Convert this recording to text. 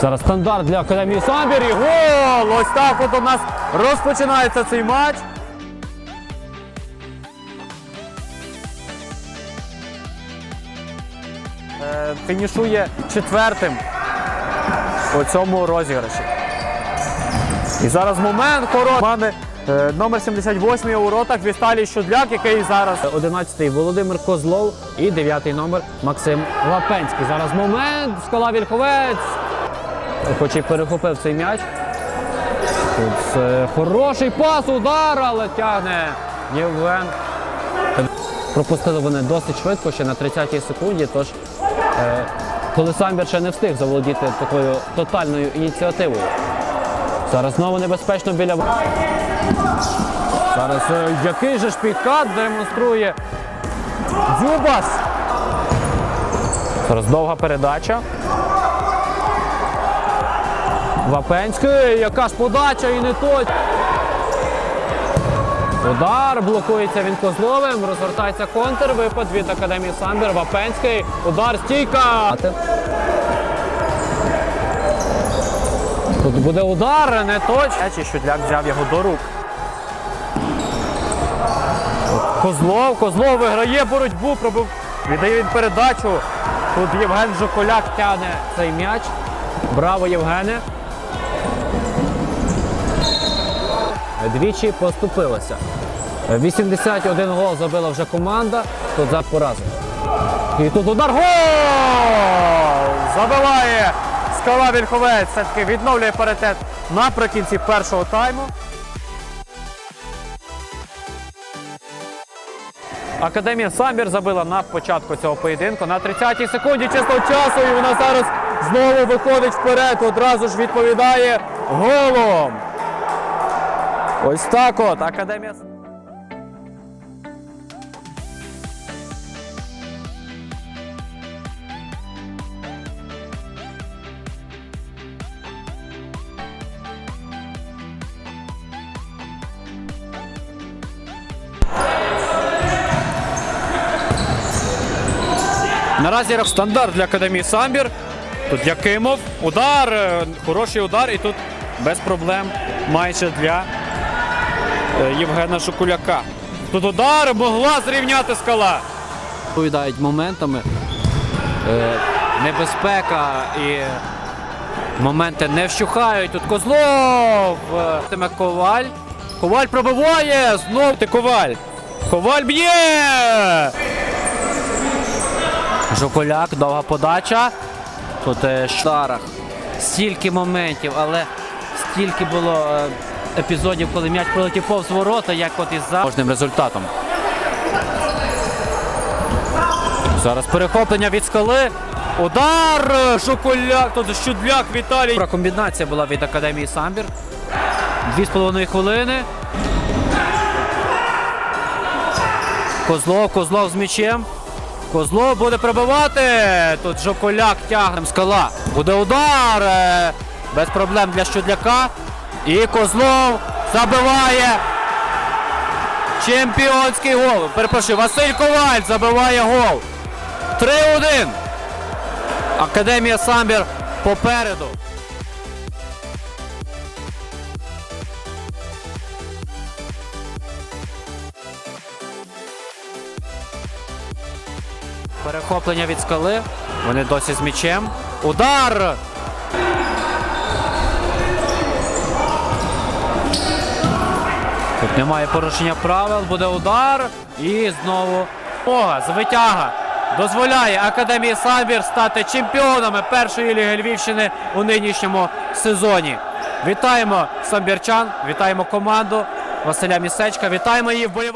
Зараз стандарт для Академії Самбір і гол! Ось так от у нас розпочинається цей матч. Е, Фінішує четвертим у цьому розіграші. І зараз момент хороший. Е, номер 78 у воротах Віталій Щудляк, який зараз 11-й Володимир Козлов і 9-й номер Максим Лапенський. Зараз момент, скала Вільховець. Хоч і перехопив цей м'яч. Тут е, хороший пас, удар, але тягне Євген. Пропустили вони досить швидко, ще на 30-й секунді. Тож, е, коли ще не встиг заволодіти такою тотальною ініціативою. Зараз знову небезпечно біля. Зараз е, який же ж демонструє Дзюбас. Зараз довга передача. Вапенський, яка ж подача і не той. Удар блокується він Козловим, розвертається контр, випад від Академії Самбір. Вапенський, удар, стійка. Тут буде удар, не точно. Щудляк взяв його до рук. Козлов, Козлов виграє боротьбу, пробив, віддає він передачу. Тут Євген Жоколяк тягне цей м'яч. Браво, Євгене. Двічі поступилося. 81 гол забила вже команда. Тут за поразу. І тут удар. Гол! Забиває скала Вільховець. Все-таки відновлює паритет наприкінці першого тайму. Академія Самбір забила на початку цього поєдинку на 30-й секунді чистого часу. І вона зараз знову виходить вперед. Одразу ж відповідає голом. Ось так от. Академія. Наразі стандарт для Академії Самбір. Тут Якимов. Удар. е, Хороший удар. І тут без проблем майже для Євгена Шокуляка. Тут удар могла зрівняти скала. Відповідають моментами. Е, небезпека і моменти не вщухають. Тут Козлов. е, Тиме Коваль. Коваль пробиває. Знов ти Коваль. Коваль б'є. Жоколяк, довга подача. Тут е, Штарах. Стільки моментів, але стільки було е, епізодів, коли м'яч пролетів повз ворота, як от із за кожним результатом. Зараз перехоплення від скали. Удар! Жоколяк. Тут Щудляк Віталій. Добра комбінація була від Академії Самбір. Дві з половиною хвилини. Козлов, Козлов з м'ячем. Козлов буде пробивати. Тут Жоколяк тягне скала. Буде удар. е, Без проблем для Щудляка. І Козлов забиває. Чемпіонський гол. Перепрошую, Василь Коваль забиває гол. 3-1. Академія Самбір попереду. Перехоплення від скали. Вони досі з м'ячем. Удар! Тут немає порушення правил, буде удар. І знову Ога, звитяга. Дозволяє Академії Самбір стати чемпіонами першої ліги Львівщини у нинішньому сезоні. Вітаємо самбірчан, вітаємо команду Василя Місечка, вітаємо її вболівання.